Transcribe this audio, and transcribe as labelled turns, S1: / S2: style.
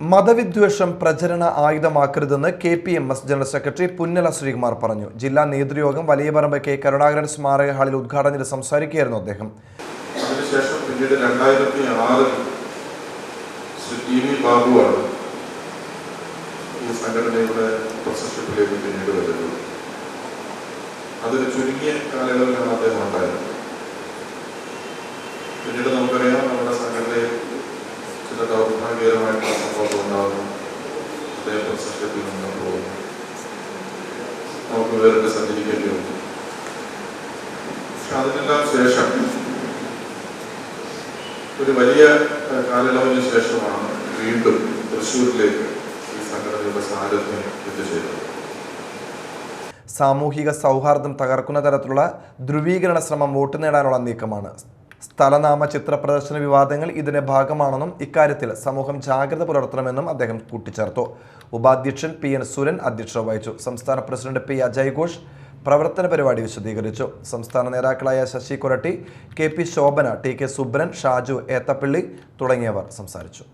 S1: മതവിദ്വേഷം പ്രചരണ ആയുധമാക്കരുതെന്ന് K P M S general secretary Punnala Sreekumar പറഞ്ഞു. ജില്ലാ നേതൃയോഗം വലിയപറമ്പ് കെ കരുണാകരൻ സ്മാരക ഹാളിൽ ഉദ്ഘാടനം ചെയ്ത് സംസാരിക്കുകയായിരുന്നു അദ്ദേഹം.
S2: പിന്നീട് ബാബുവാണ് പിന്നീട് അതൊരു ചുരുങ്ങിയ പിന്നീട് സംഘടനയിൽ ദൗർഭാഗ്യകരമായിട്ടുള്ള സംഭവങ്ങൾ ഉണ്ടാകുന്നു അദ്ദേഹം പ്രൊസഷനിൽ നിന്ന് പോകുന്നു. നമുക്ക് വേറിട്ട് സഞ്ചരിക്കേണ്ടി ഒരു വലിയ കാലയളവിന് ശേഷമാണ് വീണ്ടും ഈ സംഘടനയുടെ സാരഥ്യം എത്തിച്ചേരുന്നത്.
S1: സാമൂഹിക സൗഹാർദ്ദം തകർക്കുന്ന തരത്തിലുള്ള ധ്രുവീകരണ ശ്രമം വോട്ട് നേടാനുള്ള നീക്കമാണ് സ്ഥലനാമ ചിത്ര പ്രദർശന വിവാദങ്ങൾ ഇതിന്റെ ഭാഗമാണെന്നും ഇക്കാര്യത്തിൽ സമൂഹം ജാഗ്രത പുലർത്തണമെന്നും അദ്ദേഹം കൂട്ടിച്ചേർത്തു. ഉപാധ്യക്ഷൻ പി എൻ സുരൻ അധ്യക്ഷത വഹിച്ചു. സംസ്ഥാന പ്രസിഡന്റ് പി അജയ് ഘോഷ് പ്രവർത്തന പരിപാടി വിശദീകരിച്ചു. സംസ്ഥാന നേതാക്കളായ Sasi Koratty K P Shobhana T K Subran Shaju Ethappally തുടങ്ങിയവർ സംസാരിച്ചു.